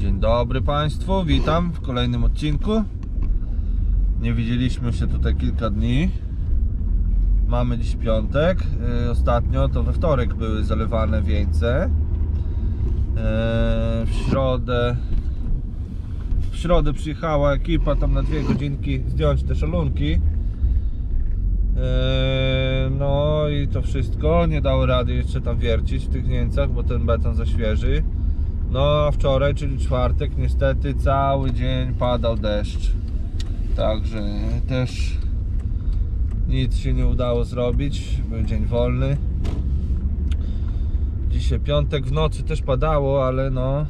Dzień dobry Państwu, witam w kolejnym odcinku. Nie widzieliśmy się tutaj kilka dni. Mamy dziś piątek. Yy, Ostatnio to we wtorek były zalewane wieńce. Yy, W środę w środę przyjechała ekipa tam na dwie godzinki zdjąć te szalunki. Yy, No i to wszystko. Nie dało rady jeszcze tam wiercić w tych wieńcach, bo ten beton za świeży. No a wczoraj, czyli czwartek, niestety cały dzień padał deszcz. Także też nic się nie udało zrobić. Był dzień wolny. Dzisiaj piątek w nocy też padało, ale no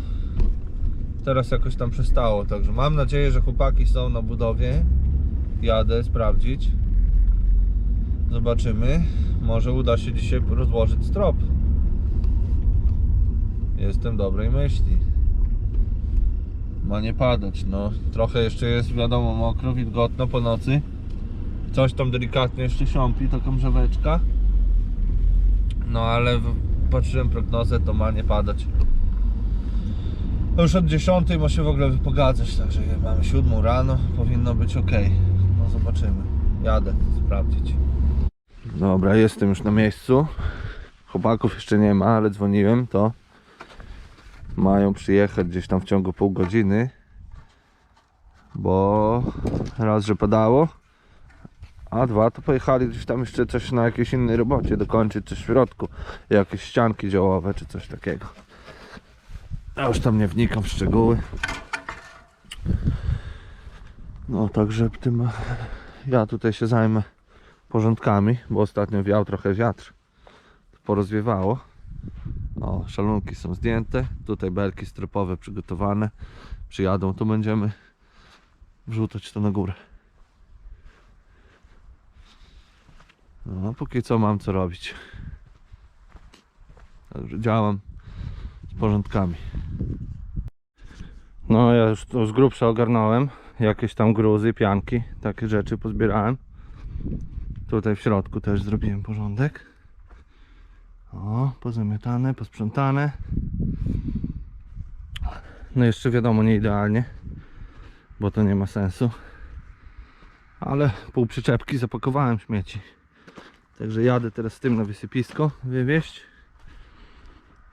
teraz jakoś tam przestało. Także mam nadzieję, że chłopaki są na budowie. Jadę sprawdzić. Zobaczymy. Może uda się dzisiaj rozłożyć strop. Jestem dobrej myśli. Ma nie padać, no. Trochę jeszcze jest, wiadomo, mokro, wilgotno po nocy. Coś tam delikatnie jeszcze siąpi, taka mrzaweczka. No ale patrzyłem prognozę, to ma nie padać. To już od 10 ma się w ogóle wypogadzać, także mamy 7 rano, powinno być ok. No zobaczymy. Jadę sprawdzić. Dobra, jestem już na miejscu. Chłopaków jeszcze nie ma, ale dzwoniłem, to mają przyjechać gdzieś tam w ciągu pół godziny, bo raz, że padało, a dwa, to pojechali gdzieś tam jeszcze coś na jakiejś innej robocie dokończyć, coś w środku, jakieś ścianki działowe czy coś takiego. Ja już tam nie wnikam w szczegóły. No, także tym ja tutaj się zajmę porządkami, bo ostatnio wiał trochę wiatr. Porozwiewało. O, szalunki są zdjęte. Tutaj belki stropowe przygotowane. Przyjadą, tu będziemy wrzucać to na górę. No, póki co mam co robić. Także działam z porządkami. No, ja już to z grubsza ogarnąłem. Jakieś tam gruzy, pianki, takie rzeczy pozbierałem. Tutaj w środku też zrobiłem porządek. O, pozamiatane, posprzątane. No jeszcze wiadomo, nie idealnie, bo to nie ma sensu. Ale pół przyczepki zapakowałem śmieci. Także jadę teraz z tym na wysypisko wywieźć.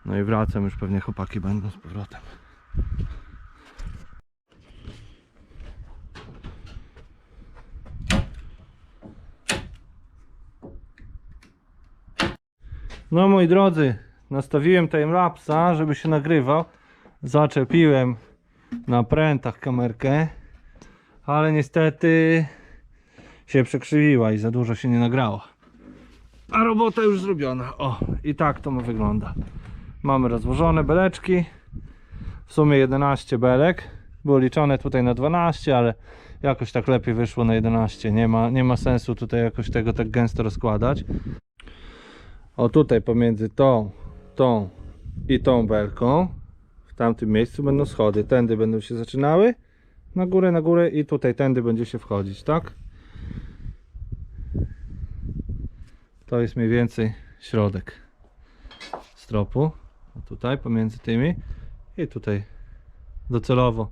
No i wracam, już pewnie chłopaki będą z powrotem. No moi drodzy, nastawiłem timelapsa, żeby się nagrywał. Zaczepiłem na prętach kamerkę, ale niestety się przekrzywiła i za dużo się nie nagrała. A robota już zrobiona. O, i tak to ma wygląda. Mamy rozłożone beleczki. W sumie 11 belek. Było liczone tutaj na 12, ale jakoś tak lepiej wyszło na 11. Nie ma, nie ma sensu tutaj jakoś tego tak gęsto rozkładać. O tutaj pomiędzy tą, tą i tą belką w tamtym miejscu będą schody. Tędy będą się zaczynały. Na górę, na górę i tutaj tędy będzie się wchodzić, tak? To jest mniej więcej środek stropu. Tutaj pomiędzy tymi i tutaj docelowo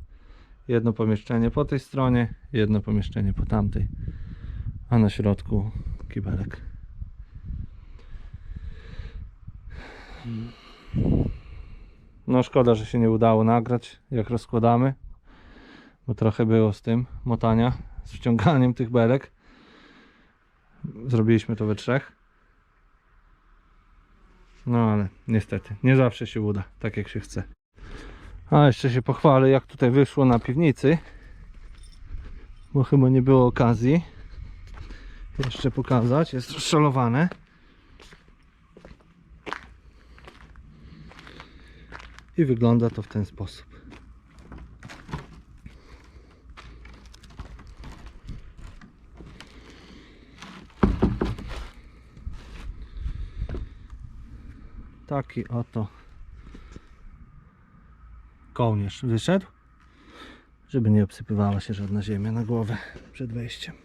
jedno pomieszczenie po tej stronie, jedno pomieszczenie po tamtej, a na środku kibelek. No szkoda, że się nie udało nagrać jak rozkładamy, bo trochę było z tym motania, z wciąganiem tych belek. Zrobiliśmy to we trzech. No ale niestety, nie zawsze się uda, tak jak się chce. A jeszcze się pochwalę, jak tutaj wyszło na piwnicy, bo chyba nie było okazji jeszcze pokazać. Jest rozszalowane. I wygląda to w ten sposób. Taki oto kołnierz wyszedł, żeby nie obsypywała się żadna ziemia na głowę przed wejściem.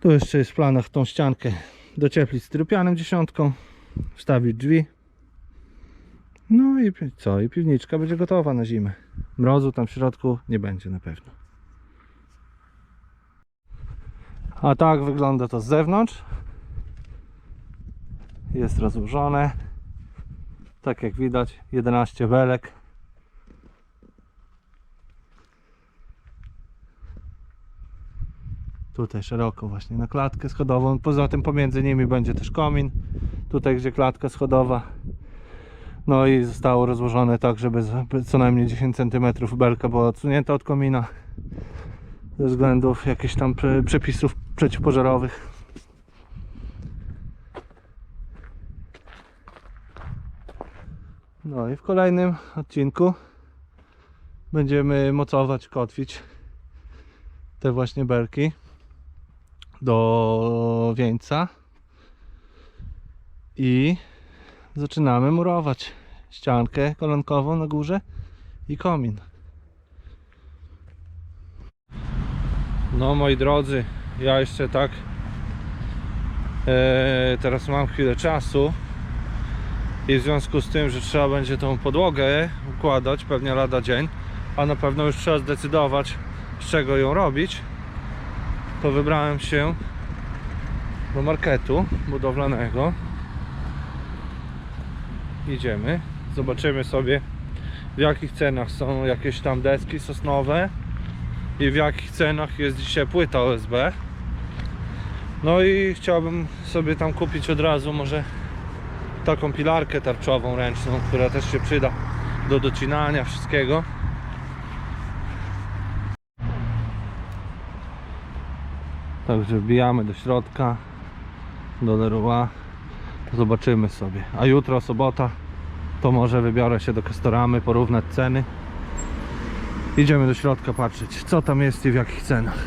Tu jeszcze jest w planach tą ściankę docieplić styropianem dziesiątką, wstawić drzwi No i co? I piwniczka będzie gotowa na zimę. Mrozu tam w środku nie będzie na pewno. A tak wygląda to z zewnątrz. Jest rozłożone. Tak jak widać, 11 belek. Tutaj szeroko właśnie na klatkę schodową. Poza tym pomiędzy nimi będzie też komin. Tutaj gdzie klatka schodowa. No i zostało rozłożone tak, żeby co najmniej 10 cm belka była odsunięta od komina. Ze względów jakichś tam przepisów przeciwpożarowych. No i w kolejnym odcinku będziemy mocować, kotwić te właśnie belki do wieńca i zaczynamy murować ściankę kolankową na górze i komin. No moi drodzy, ja jeszcze tak e, teraz mam chwilę czasu i w związku z tym, że trzeba będzie tą podłogę układać pewnie lada dzień, a na pewno już trzeba zdecydować z czego ją robić, to wybrałem się do marketu budowlanego. Idziemy, zobaczymy sobie w jakich cenach są jakieś tam deski sosnowe i w jakich cenach jest dzisiaj płyta OSB. No i chciałbym sobie tam kupić od razu może taką pilarkę tarczową ręczną, która też się przyda do docinania wszystkiego. Także wbijamy do środka, do Leroy. Zobaczymy sobie. A jutro sobota, to może wybiorę się do Castoramy, porównać ceny. Idziemy do środka patrzeć, co tam jest i w jakich cenach.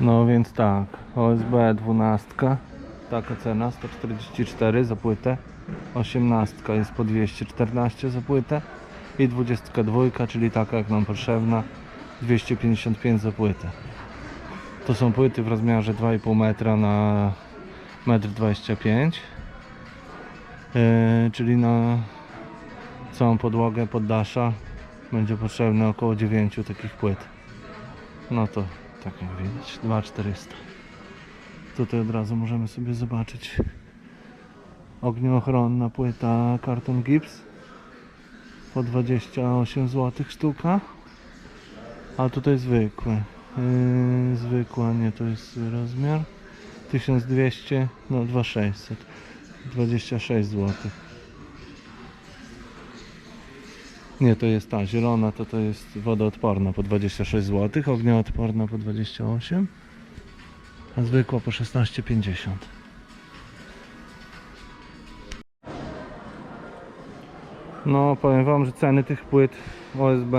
No więc tak, OSB 12, taka cena 144 za płytę, 18 jest po 214 za płytę i 22, czyli taka jak nam potrzebna, 255 za płytę. To są płyty w rozmiarze 2,5 metra na 1,25 m, yy, czyli na całą podłogę poddasza będzie potrzebne około 9 takich płyt. No to tak jak widać. 2400 tutaj od razu możemy sobie zobaczyć. Ognioochronna płyta karton gips po 28 zł sztuka. A tutaj zwykłe yy, zwykła nie to jest rozmiar. 1200 no 2600 26 zł nie, to jest ta zielona, to to jest wodoodporna po 26 zł, ognioodporna po 28, a zwykła po 16,50. No, powiem Wam, że ceny tych płyt OSB,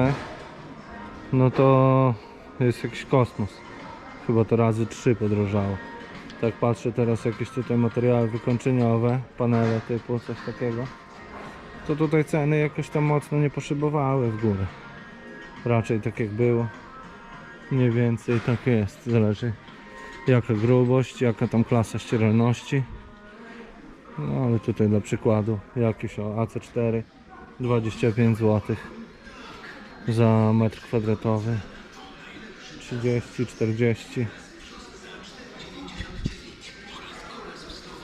no to jest jakiś kosmos. Chyba to razy 3 podrożało. Tak patrzę teraz jakieś tutaj materiały wykończeniowe, panele typu, coś takiego to tutaj ceny jakoś tam mocno nie poszybowały w górę. Raczej tak jak było. Mniej więcej tak jest. Zależy jaka grubość, jaka tam klasa ścieralności. No ale tutaj dla przykładu jakiś o AC4 25 zł za metr kwadratowy 30,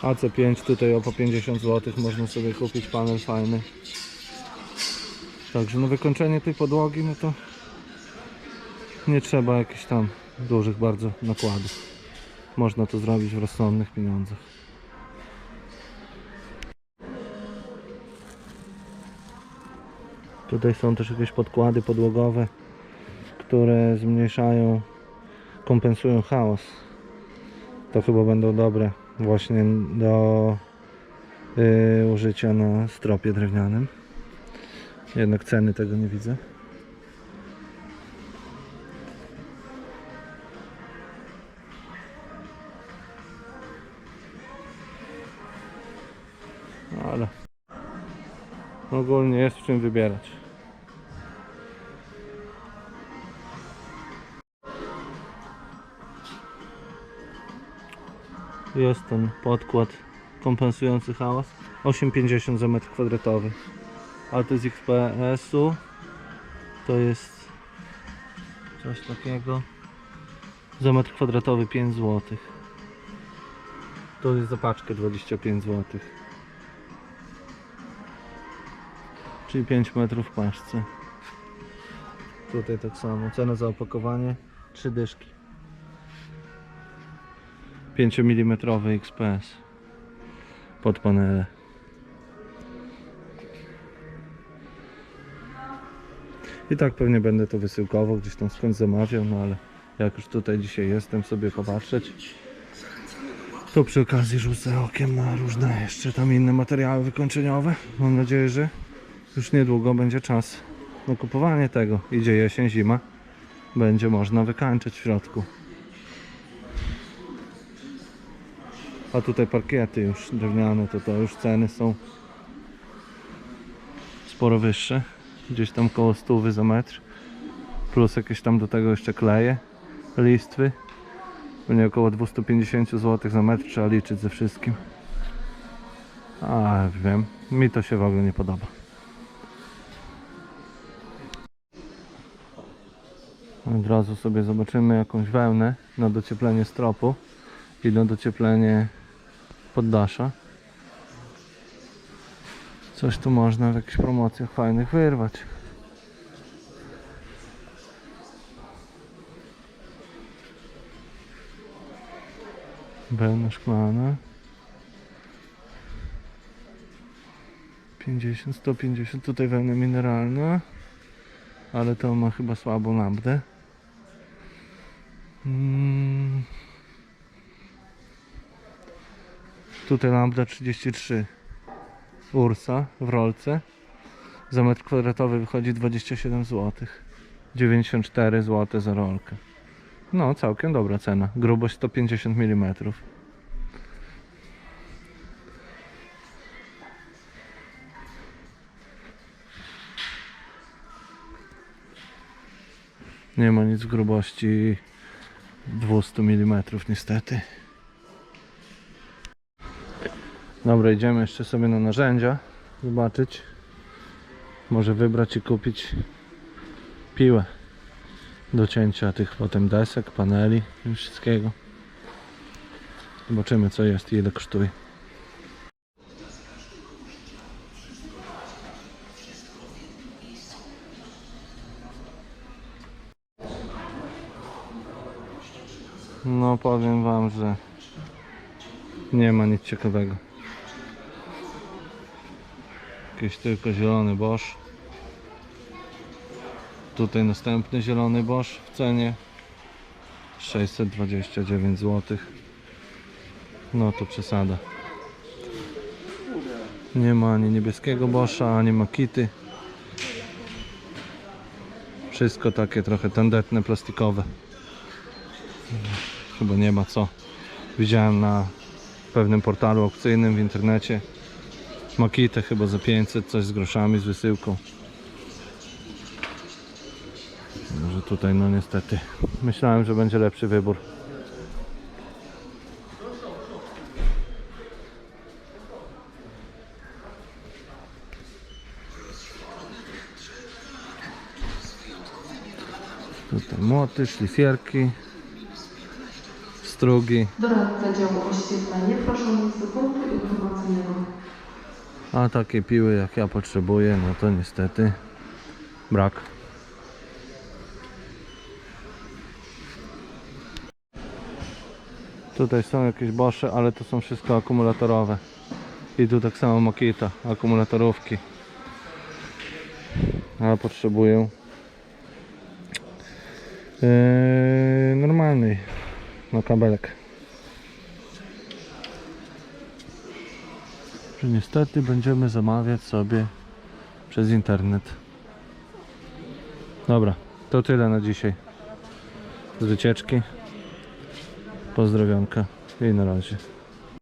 AC5 tutaj o po 50 zł można sobie kupić panel fajny. Także no wykończenie tej podłogi no to nie trzeba jakichś tam dużych bardzo nakładów. Można to zrobić w rozsądnych pieniądzach. Tutaj są też jakieś podkłady podłogowe, które zmniejszają, kompensują chaos. To chyba będą dobre właśnie do y, użycia na stropie drewnianym. Jednak ceny tego nie widzę. Ale ogólnie jest w czym wybierać. Jest ten podkład kompensujący hałas. 8,50 za metr kwadratowy. Ale to z XPS-u to jest coś takiego. Za metr kwadratowy 5 zł. To jest za paczkę 25 zł. Czyli 5 metrów w paczce. Tutaj tak samo. Cena za opakowanie 3 dyszki. 5 mm XPS pod panele. I tak pewnie będę to wysyłkowo gdzieś tam skąd zamawiał, no ale jak już tutaj dzisiaj jestem sobie popatrzeć, to przy okazji rzucę okiem na różne jeszcze tam inne materiały wykończeniowe. Mam nadzieję, że już niedługo będzie czas na kupowanie tego. Idzie jesień, zima. Będzie można wykańczać w środku. A tutaj parkiety już drewniane, to to już ceny są sporo wyższe. Gdzieś tam koło stówy za metr. Plus jakieś tam do tego jeszcze kleje, listwy. Będzie około 250 zł za metr trzeba liczyć ze wszystkim. A wiem, mi to się w ogóle nie podoba. Od razu sobie zobaczymy jakąś wełnę na docieplenie stropu i na docieplenie poddasza. Coś tu można w jakichś promocjach fajnych wyrwać. Wełna szklana. 50, 150, tutaj wełna mineralna. Ale to ma chyba słabą lambdę. Mm. Tutaj lambda 33 Ursa w rolce. Za metr kwadratowy wychodzi 27 zł. 94 zł za rolkę. No, całkiem dobra cena. Grubość 150 mm. Nie ma nic w grubości 200 mm niestety. Dobra, idziemy jeszcze sobie na narzędzia zobaczyć. Może wybrać i kupić piłę do cięcia tych potem desek, paneli i wszystkiego. Zobaczymy co jest i ile kosztuje. No powiem wam, że nie ma nic ciekawego. Jakiś tylko zielony Bosch. Tutaj następny zielony Bosch w cenie 629 zł. No to przesada. Nie ma ani niebieskiego Boscha, ani Makity. Wszystko takie trochę tandetne, plastikowe. Chyba nie ma co. Widziałem na pewnym portalu aukcyjnym w internecie. Makitę chyba za 500, coś z groszami, z wysyłką. Może tutaj no niestety. Myślałem, że będzie lepszy wybór. Tutaj młoty, szlifierki, strugi. Doradca działu oświetlenie, proszę o informacyjnego. A takie piły jak ja potrzebuję, no to niestety brak. Tutaj są jakieś bosze, ale to są wszystko akumulatorowe. I tu tak samo Makita, akumulatorówki. A potrzebuję yy, normalnej, no kabelek. Niestety będziemy zamawiać sobie przez internet. Dobra, to tyle na dzisiaj. Z wycieczki. Pozdrowionka i na razie.